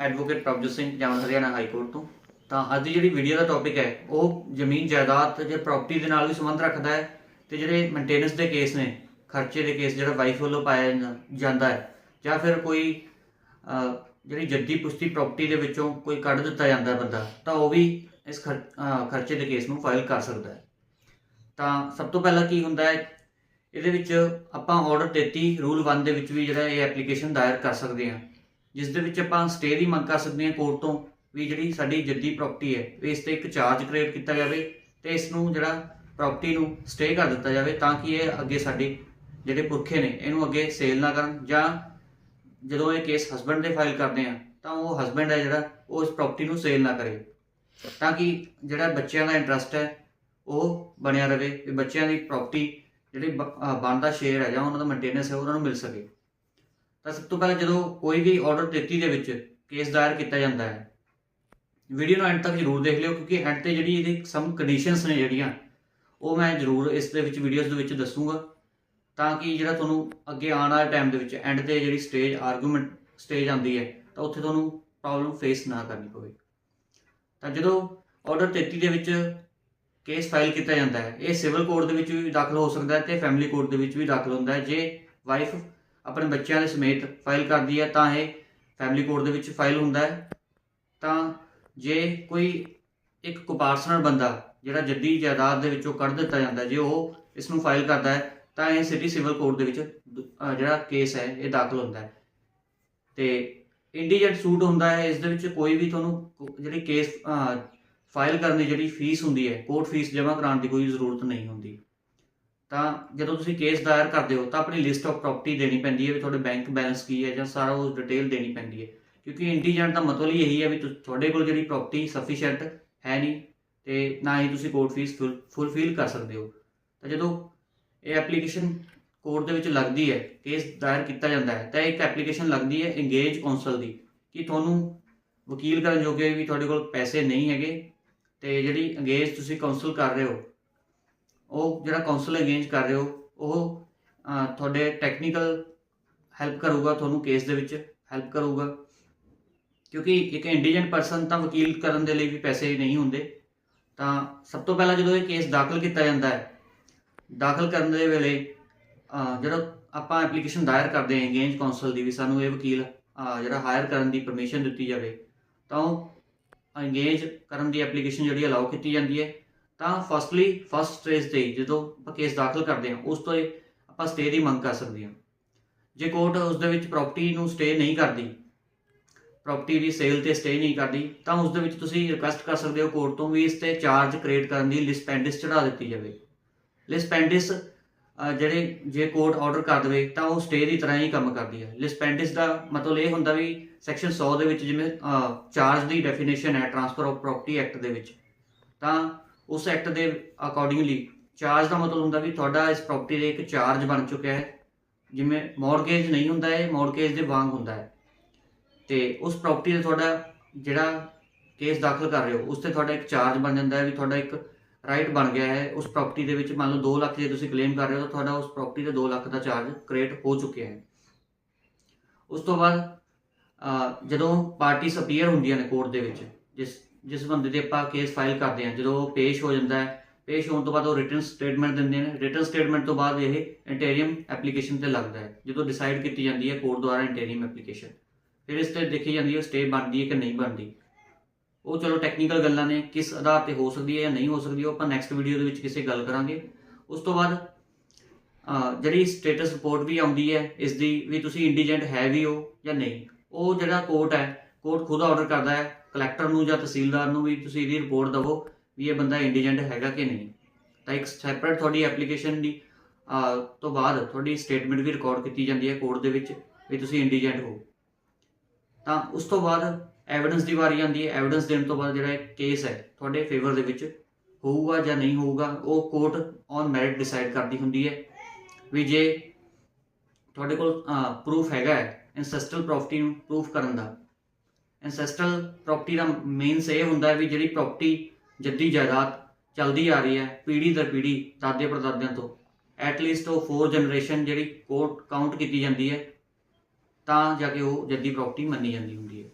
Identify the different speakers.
Speaker 1: Advocate Prabhjot Singh Jaman Haryana high court ਤੋਂ। ਤਾਂ ਅੱਜ ਦੀ ਜਿਹੜੀ ਵੀਡੀਓ ਦਾ ਟੌਪਿਕ ਹੈ, ਉਹ ਜ਼ਮੀਨ ਜਾਇਦਾਦ ਤੇ ਜੇ ਪ੍ਰਾਪਰਟੀ ਦੇ ਨਾਲ ਵੀ ਸੰਬੰਧ ਰੱਖਦਾ ਹੈ ਤੇ ਜਿਹੜੇ ਮੇਨਟੇਨੈਂਸ ਦੇ ਕੇਸ ਨੇ, ਖਰਚੇ ਦੇ ਕੇਸ ਜਿਹੜਾ ਵਾਈਫ ਵੱਲੋਂ ਪਾਇਆ ਜਾਂਦਾ- ਜਾਂਦਾ ਹੈ, ਜਾਂ ਫਿਰ ਕੋਈ ਜਿਹੜੀ ਜੱਦੀ ਪੁਸ਼ਤੀ ਪ੍ਰਾਪਰਟੀ ਦੇ ਵਿੱਚੋਂ ਕੋਈ ਕੱਢ ਦਿੱਤਾ ਜਾਂਦਾ ਹੈ ਬੰਦਾ, ਤਾਂ ਉਹ ਵੀ ਇਸ ਖਰ- ਖਰਚੇ ਦੇ ਕੇਸ ਨੂੰ ਫਾਈਲ ਕਰ ਸਕਦਾ ਹੈ। ਤਾਂ ਸਭ ਤੋਂ ਪਹਿਲਾਂ ਕੀ ਹੁੰਦਾ ਹੈ, ਇਹਦੇ ਵਿੱਚ ਆਪਾਂ ਆਰਡਰ 33 ਰੂਲ 1 ਦੇ ਵਿੱਚ ਵੀ ਜਿਹੜਾ ਇਹ ਐਪਲੀਕੇਸ਼ਨ ਦਾਇਰ ਕਰ ਸਕਦੇ ਹਾਂ। ਜਿਸ ਦੇ ਵਿੱਚ ਆਪਾਂ ਸਟੇ ਦੀ ਮੰਗ ਕਰ ਸਕਦੇ ਹਾਂ ਕੋਰਟ ਤੋਂ ਵੀ ਜਿਹੜੀ ਸਾਡੀ ਜੱਦੀ ਪ੍ਰਾਪਰਟੀ ਹੈ ਇਸ ਤੇ ਇੱਕ ਚਾਰਜ ਕ੍ਰੀਏਟ ਕੀਤਾ ਜਾਵੇ ਤੇ ਇਸ ਨੂੰ ਜਿਹੜਾ ਪ੍ਰਾਪਰਟੀ ਨੂੰ ਸਟੇ ਕਰ ਦਿੱਤਾ ਜਾਵੇ ਤਾਂ ਕਿ ਇਹ ਅੱਗੇ ਸਾਡੀ ਜਿਹੜੇ ਪੁਰਖੇ ਨੇ, ਇਹਨੂੰ ਅੱਗੇ ਸੇਲ ਨਾ ਕਰਨ ਜਾਂ ਜਦੋਂ ਇਹ ਕੇਸ ਹਸਬੰਡ ਦੇ ਫਾਈਲ ਕਰਦੇ ਆ, ਤਾਂ ਉਹ ਹਸਬੰਡ ਹੈ ਜਿਹੜਾ, ਉਹ ਇਸ ਪ੍ਰਾਪਰਟੀ ਨੂੰ ਸੇਲ ਨਾ ਕਰੇ। ਤਾਂ ਕਿ ਜਿਹੜਾ ਬੱਚਿਆਂ ਦਾ ਇੰਟਰਸਟ ਹੈ, ਉਹ ਬਣਿਆ ਰਵੇ ਵੀ ਬੱਚਿਆਂ ਦੀ ਪ੍ਰਾਪਰਟੀ ਜਿਹੜੀ ਬਣਦਾ ਸ਼ੇਅਰ ਹੈ ਜਾਂ ਉਹਨਾਂ ਦਾ ਮੇਨਟੇਨੈਂਸ ਹੈ, ਉਹਨਾਂ ਨੂੰ ਮਿਲ ਸਕੇ। ਤਾਂ ਸਭ ਤੋਂ ਪਹਿਲਾਂ ਜਦੋਂ ਕੋਈ ਵੀ ਆਰਡਰ 33 ਦੇ ਵਿੱਚ ਕੇਸ ਦਾਇਰ ਕੀਤਾ ਜਾਂਦਾ ਹੈ ਵੀਡੀਓ ਨੂੰ ਐਂਡ ਤੱਕ ਜ਼ਰੂਰ ਦੇਖ ਲਿਓ, ਕਿਉਂਕਿ ਐਂਡ ਤੇ ਜਿਹੜੀ ਇਹਦੀ ਸਮ ਕੰਡੀਸ਼ਨਸ ਨੇ ਜਿਹੜੀਆਂ, ਉਹ ਮੈਂ ਜ਼ਰੂਰ ਇਸ ਦੇ ਵਿੱਚ ਵੀਡੀਓਜ਼ ਦੇ ਵਿੱਚ ਦੱਸੂਗਾ, ਤਾਂ ਕਿ ਜਿਹੜਾ ਤੁਹਾਨੂੰ ਅੱਗੇ ਆਉਣ ਵਾਲੇ ਟਾਈਮ ਦੇ ਵਿੱਚ ਐਂਡ ਤੇ ਜਿਹੜੀ ਸਟੇਜ ਆਰਗੂਮੈਂਟ ਸਟੇਜ ਆਉਂਦੀ ਹੈ, ਤਾਂ ਉੱਥੇ ਤੁਹਾਨੂੰ ਪ੍ਰੋਬਲਮ ਫੇਸ ਨਾ ਕਰਨੀ ਪਵੇ। ਤਾਂ ਜਦੋਂ ਆਰਡਰ 33 ਦੇ ਵਿੱਚ ਕੇਸ ਫਾਈਲ ਕੀਤਾ ਜਾਂਦਾ ਹੈ, ਇਹ ਸਿਵਲ ਕੋਰਟ ਦੇ ਵਿੱਚ ਵੀ ਦਾਖਲ ਹੋ ਸਕਦਾ ਹੈ ਤੇ ਫੈਮਿਲੀ ਕੋਰਟ ਦੇ ਵਿੱਚ ਵੀ ਦਾਖਲ ਹੁੰਦਾ ਹੈ, ਜੇ ਵਾਈਫ ਆਪਣੇ ਬੱਚਿਆਂ ਦੇ ਸਮੇਤ ਫਾਈਲ ਕਰਦੀ ਹੈ, ਤਾਂ ਇਹ ਫੈਮਿਲੀ ਕੋਰਟ ਦੇ ਵਿੱਚ ਫਾਈਲ ਹੁੰਦਾ ਹੈ। ਤਾਂ ਜੇ ਕੋਈ ਇੱਕ ਕੁਪਾਰਸਨਰ ਬੰਦਾ, ਜਿਹੜਾ ਜੱਦੀ ਜਾਇਦਾਦ ਦੇ ਵਿੱਚੋਂ ਕੱਢ ਦਿੱਤਾ ਜਾਂਦਾ, ਜੇ ਉਹ ਇਸ ਨੂੰ ਫਾਈਲ ਕਰਦਾ ਹੈ, ਤਾਂ ਇਹ ਸਿਟੀ ਸਿਵਲ ਕੋਰਟ ਦੇ ਵਿੱਚ ਜਿਹੜਾ ਕੇਸ ਹੈ, ਇਹ ਦਾਖਲ ਹੁੰਦਾ ਹੈ। ਤੇ ਇੰਡੀਜੈਂਟ ਸੂਟ ਹੁੰਦਾ ਹੈ, ਇਸ ਦੇ ਵਿੱਚ ਕੋਈ ਵੀ ਤੁਹਾਨੂੰ ਜਿਹੜੀ ਕੇਸ ਫਾਈਲ ਕਰਨ ਦੀ ਜਿਹੜੀ ਫੀਸ ਹੁੰਦੀ ਹੈ ਕੋਰਟ ਫੀਸ ਜਮ੍ਹਾਂ ਕਰਾਉਣ ਦੀ ਕੋਈ ਜ਼ਰੂਰਤ ਨਹੀਂ ਹੁੰਦੀ। ਤਾਂ ਜਦੋਂ ਤੁਸੀਂ ਕੇਸ ਦਾਇਰ ਕਰਦੇ ਹੋ ਤਾਂ ਆਪਣੀ ਲਿਸਟ ਆਫ ਪ੍ਰਾਪਰਟੀ ਦੇਣੀ ਪੈਂਦੀ ਹੈ ਵੀ ਤੁਹਾਡੇ ਬੈਂਕ ਬੈਲੈਂਸ ਕੀ ਹੈ ਜਾਂ ਸਾਰਾ ਉਹ ਡਿਟੇਲ ਦੇਣੀ ਪੈਂਦੀ ਹੈ। ਕਿਉਂਕਿ ਇੰਟੀਜੈਂਟ ਦਾ ਮਤਲਬ ਹੀ ਇਹੀ ਹੈ ਵੀ ਤੁਹਾਡੇ ਕੋਲ ਜਿਹੜੀ ਪ੍ਰਾਪਰਟੀ ਸਫੀਸ਼ੀਐਂਟ ਹੈ ਨਹੀਂ ਤੇ ਨਾ ਹੀ ਤੁਸੀਂ ਕੋਰਟ ਫੀਸ ਫੁੱਲਫਿਲ ਕਰ ਸਕਦੇ ਹੋ। ਤਾਂ ਜਦੋਂ ਇਹ ਐਪਲੀਕੇਸ਼ਨ ਕੋਰਟ ਦੇ ਵਿੱਚ ਲੱਗਦੀ ਹੈ ਕੇਸ ਦਾਇਰ ਕੀਤਾ ਜਾਂਦਾ ਹੈ, ਤਾਂ ਇੱਕ ਐਪਲੀਕੇਸ਼ਨ ਲੱਗਦੀ ਹੈ ਇੰਗੇਜ ਕੌਂਸਲ ਦੀ ਕਿ ਤੁਹਾਨੂੰ ਵਕੀਲ ਕਰਨ ਜੋਗੇ ਵੀ ਤੁਹਾਡੇ ਕੋਲ ਪੈਸੇ ਨਹੀਂ ਹੈਗੇ ਤੇ ਜਿਹੜੀ ਅੰਗੇਜ ਤੁਸੀਂ ਕਾਉਂਸਲ ਕਰ ਰਹੇ ਹੋ ਉਹ ਜਿਹੜਾ ਕਾਉਂਸਲ ਅਗੇਂਜ ਕਰ ਰਹੇ ਹੋ, ਉਹ ਤੁਹਾਡੇ ਟੈਕਨੀਕਲ ਹੈਲਪ ਕਰੂਗਾ ਤੁਹਾਨੂੰ ਕੇਸ ਦੇ ਵਿੱਚ ਹੈਲਪ ਕਰੂਗਾ। ਕਿਉਂਕਿ ਇੱਕ ਇੰਡੀਜੈਂਟ ਪਰਸਨ ਤਾਂ ਵਕੀਲ ਕਰਨ ਦੇ ਲਈ ਵੀ ਪੈਸੇ ਨਹੀਂ ਹੁੰਦੇ। ਤਾਂ ਸਭ ਤੋਂ ਪਹਿਲਾਂ ਜਦੋਂ ਇਹ ਕੇਸ ਦਾਖਲ ਕੀਤਾ ਜਾਂਦਾ ਹੈ, ਦਾਖਲ ਕਰਨ ਦੇ ਵੇਲੇ ਜਦੋਂ ਆਪਾਂ ਐਪਲੀਕੇਸ਼ਨ ਦਾਇਰ ਕਰਦੇ ਹਾਂ ਅੰਗੇਜ ਕਾਉਂਸਲ ਦੀ ਵੀ, ਸਾਨੂੰ ਇਹ ਵਕੀਲ ਜਿਹੜਾ ਹਾਇਰ ਕਰਨ ਦੀ ਪਰਮਿਸ਼ਨ ਦਿੱਤੀ ਜਾਵੇ, ਤਾਂ ਉਹ ਅੰਗੇਜ ਕਰਨ ਦੀ ਐਪਲੀਕੇਸ਼ਨ ਜਿਹੜੀ ਅਲਾਉ ਕੀਤੀ ਜਾਂਦੀ ਹੈ। ਤਾਂ ਫਸਟਲੀ ਫਸਟ ਸਟੇਜ ਤੇ ਜਦੋਂ ਆਪਾਂ ਕੇਸ ਦਾਖਲ ਕਰਦੇ ਹਾਂ, ਉਸ ਤੋਂ ਹੀ ਆਪਾਂ ਸਟੇ ਦੀ ਮੰਗ ਕਰ ਸਕਦੇ ਹਾਂ। ਜੇ ਕੋਰਟ ਉਸ ਦੇ ਵਿੱਚ ਪ੍ਰਾਪਰਟੀ ਨੂੰ ਸਟੇ ਨਹੀਂ ਕਰਦੀ ਪ੍ਰਾਪਰਟੀ ਦੀ ਸੇਲ ਤੇ ਸਟੇ ਨਹੀਂ ਕਰਦੀ, ਤਾਂ ਉਸ ਦੇ ਵਿੱਚ ਤੁਸੀਂ ਰਿਕੁਐਸਟ ਕਰ ਸਕਦੇ ਹੋ ਕੋਰਟ ਤੋਂ ਵੀ ਇਸ ਤੇ ਚਾਰਜ ਕ੍ਰੀਏਟ ਕਰਨ ਦੀ ਲਿਸਟ ਪੈਂਡਿਸ ਚੜਾ ਦਿੱਤੀ ਜਾਵੇ। ਲਿਸਟ ਪੈਂਡਿਸ ਜਿਹੜੇ ਜੇ ਕੋਰਟ ਆਰਡਰ ਕਰ ਦੇਵੇ, ਤਾਂ ਉਹ ਸਟੇ ਦੀ ਤਰ੍ਹਾਂ ਹੀ ਕੰਮ ਕਰਦੀ ਹੈ। ਲਿਸਪੈਂਡਿਸ ਦਾ ਮਤਲਬ ਇਹ ਹੁੰਦਾ ਵੀ ਸੈਕਸ਼ਨ 100 ਦੇ ਵਿੱਚ ਜਿਵੇਂ ਚਾਰਜ ਦੀ ਡੈਫੀਨੇਸ਼ਨ ਹੈ ਟ੍ਰਾਂਸਫਰ ਆਫ ਪ੍ਰਾਪਰਟੀ ਐਕਟ ਦੇ ਵਿੱਚ। ਤਾਂ ਉਸ ਐਕਟ ਦੇ ਅਕੋਰਡਿੰਗਲੀ ਚਾਰਜ ਦਾ ਮਤਲਬ ਹੁੰਦਾ ਵੀ ਤੁਹਾਡਾ ਇਸ ਪ੍ਰਾਪਰਟੀ ਦੇ ਇੱਕ ਚਾਰਜ ਬਣ ਚੁੱਕਿਆ ਹੈ। ਜਿਵੇਂ ਮੌਰਗੇਜ ਨਹੀਂ ਹੁੰਦਾ ਹੈ ਮੌਰਗੇਜ ਦੇ ਵਾਂਗ ਹੁੰਦਾ ਹੈ। ਤੇ ਉਸ ਪ੍ਰਾਪਰਟੀ ਤੇ ਤੁਹਾਡਾ ਜਿਹੜਾ ਕੇਸ ਦਾਖਲ ਕਰ ਰਹੇ ਹੋ, ਉਸ ਤੇ ਤੁਹਾਡਾ ਇੱਕ ਚਾਰਜ ਬਣ ਜਾਂਦਾ ਹੈ ਵੀ ਤੁਹਾਡਾ ਇੱਕ ਰਾਈਟ ਬਣ ਗਿਆ ਹੈ। ਉਸ ਪ੍ਰਾਪਰਟੀ ਦੇ ਵਿੱਚ ਮੰਨ ਲਓ 2 ਲੱਖ ਜੇ ਤੁਸੀਂ ਕਲੇਮ ਕਰ ਰਹੇ ਹੋ ਤਾਂ ਤੁਹਾਡਾ ਉਸ ਪ੍ਰਾਪਰਟੀ ਤੇ 2 ਲੱਖ ਦਾ ਚਾਰਜ ਕ੍ਰੀਏਟ ਹੋ ਚੁੱਕਿਆ ਹੈ। ਉਸ ਤੋਂ ਬਾਅਦ ਜਦੋਂ ਪਾਰਟੀਆਂ ਅਪੀਅਰ ਹੁੰਦੀਆਂ ਨੇ ਕੋਰਟ ਦੇ ਵਿੱਚ, ਜਿਸ ਜਿਸ ਬੰਦੇ ਤੇ ਆਪਾਂ ਕੇਸ ਫਾਈਲ ਕਰਦੇ ਹਾਂ, ਜਦੋਂ ਉਹ ਪੇਸ਼ ਹੋ ਜਾਂਦਾ ਹੈ, ਪੇਸ਼ ਹੋਣ ਤੋਂ ਬਾਅਦ ਉਹ ਰਿਟਰਨ ਸਟੇਟਮੈਂਟ ਦਿੰਦੇ ਨੇ। ਰਿਟਰਨ ਸਟੇਟਮੈਂਟ ਤੋਂ ਬਾਅਦ ਇਹ ਇੰਟੀਰੀਅਮ ਐਪਲੀਕੇਸ਼ਨ ਤੇ ਲੱਗਦਾ ਹੈ, ਜਦੋਂ ਡਿਸਾਈਡ ਕੀਤੀ ਜਾਂਦੀ ਹੈ ਕੋਰਟ ਦੁਆਰਾ ਇੰਟੀਰੀਅਮ ਐਪਲੀਕੇਸ਼ਨ ਫਿਰ ਇਸ ਤੇ ਦੇਖੀ ਜਾਂਦੀ ਹੈ ਸਟੇ ਬਣਦੀ ਹੈ ਕਿ ਨਹੀਂ ਬਣਦੀ। ਉਹ ਚਲੋ ਟੈਕਨੀਕਲ ਗੱਲਾਂ ਨੇ, ਕਿਸ ਆਧਾਰ ਤੇ ਹੋ ਸਕਦੀ ਹੈ ਜਾਂ ਨਹੀਂ ਹੋ ਸਕਦੀ, ਉਹ ਆਪਾਂ ਨੈਕਸਟ ਵੀਡੀਓ ਦੇ ਵਿੱਚ ਕਿਸੇ ਗੱਲ ਕਰਾਂਗੇ। ਉਸ ਤੋਂ ਬਾਅਦ ਜਿਹੜੀ ਸਟੇਟਸ ਰਿਪੋਰਟ ਵੀ ਆਉਂਦੀ ਹੈ, ਇਸ ਦੀ ਵੀ ਤੁਸੀਂ ਇੰਡੀਜੈਂਟ ਹੈ ਵੀ ਹੋ ਜਾਂ ਨਹੀਂ, ਉਹ ਜਿਹੜਾ ਕੋਰਟ ਹੈ ਕੋਰਟ ਖੁਦ ਆਰਡਰ ਕਰਦਾ ਹੈ ਕਲੈਕਟਰ ਨੂੰ ਜਾਂ ਤਹਿਸੀਲਦਾਰ ਨੂੰ ਵੀ ਤੁਸੀਂ ਇਹਦੀ ਰਿਪੋਰਟ ਦਿਵੋ ਵੀ ਇਹ ਬੰਦਾ ਇੰਡੀਜੈਂਟ ਹੈਗਾ ਕਿ ਨਹੀਂ। ਤਾਂ ਇੱਕ ਸੈਪਰੇਟ ਤੁਹਾਡੀ ਐਪਲੀਕੇਸ਼ਨ ਦੀ ਤੋਂ ਬਾਅਦ ਤੁਹਾਡੀ ਸਟੇਟਮੈਂਟ ਵੀ ਰਿਕਾਰਡ ਕੀਤੀ ਜਾਂਦੀ ਹੈ ਕੋਰਟ ਦੇ ਵਿੱਚ ਵੀ ਤੁਸੀਂ ਇੰਡੀਜੈਂਟ ਹੋ। ਤਾਂ ਉਸ ਤੋਂ ਬਾਅਦ ਐਵੀਡੈਂਸ ਦੀ ਵਾਰੀ ਆਉਂਦੀ ਹੈ ਐਵੀਡੈਂਸ ਦੇਣ ਤੋਂ ਬਾਅਦ ਜਿਹੜਾ ਕੇਸ ਹੈ, ਤੁਹਾਡੇ ਫੇਵਰ ਦੇ ਵਿੱਚ ਹੋਊਗਾ ਜਾਂ ਨਹੀਂ ਹੋਊਗਾ, ਉਹ ਕੋਰਟ ਔਨ ਮੈਰਿਟ ਡਿਸਾਈਡ ਕਰਦੀ ਹੁੰਦੀ ਹੈ ਵੀ ਜੇ ਤੁਹਾਡੇ ਕੋਲ ਪ੍ਰੂਫ ਹੈਗਾ ਹੈ ਐਂਸੈਸਟਰਲ ਪ੍ਰਾਪਰਟੀ ਨੂੰ ਪ੍ਰੂਫ ਕਰਨ ਦਾ ਐਂਸੈਸਟਰਲ ਪ੍ਰਾਪਰਟੀ ਦਾ ਮੇਨਸ ਇਹ ਹੁੰਦਾ ਵੀ ਜਿਹੜੀ ਪ੍ਰਾਪਰਟੀ ਜੱਦੀ ਜਾਇਦਾਦ ਚੱਲਦੀ ਆ ਰਹੀ ਹੈ ਪੀੜ੍ਹੀ ਦਰ ਪੀੜ੍ਹੀ, ਦਾਦੇ ਪੜਦਾਦਿਆਂ ਤੋਂ। ਐਟ ਲੀਸਟ ਉਹ 4 ਜਨਰੇਸ਼ਨ ਜਿਹੜੀ ਕੋਟ ਕਾਊਂਟ ਕੀਤੀ ਜਾਂਦੀ ਹੈ, ਤਾਂ ਜਾ ਕੇ ਉਹ ਜੱਦੀ ਪ੍ਰਾਪਰਟੀ ਮੰਨੀ ਜਾਂਦੀ ਹੁੰਦੀ ਹੈ।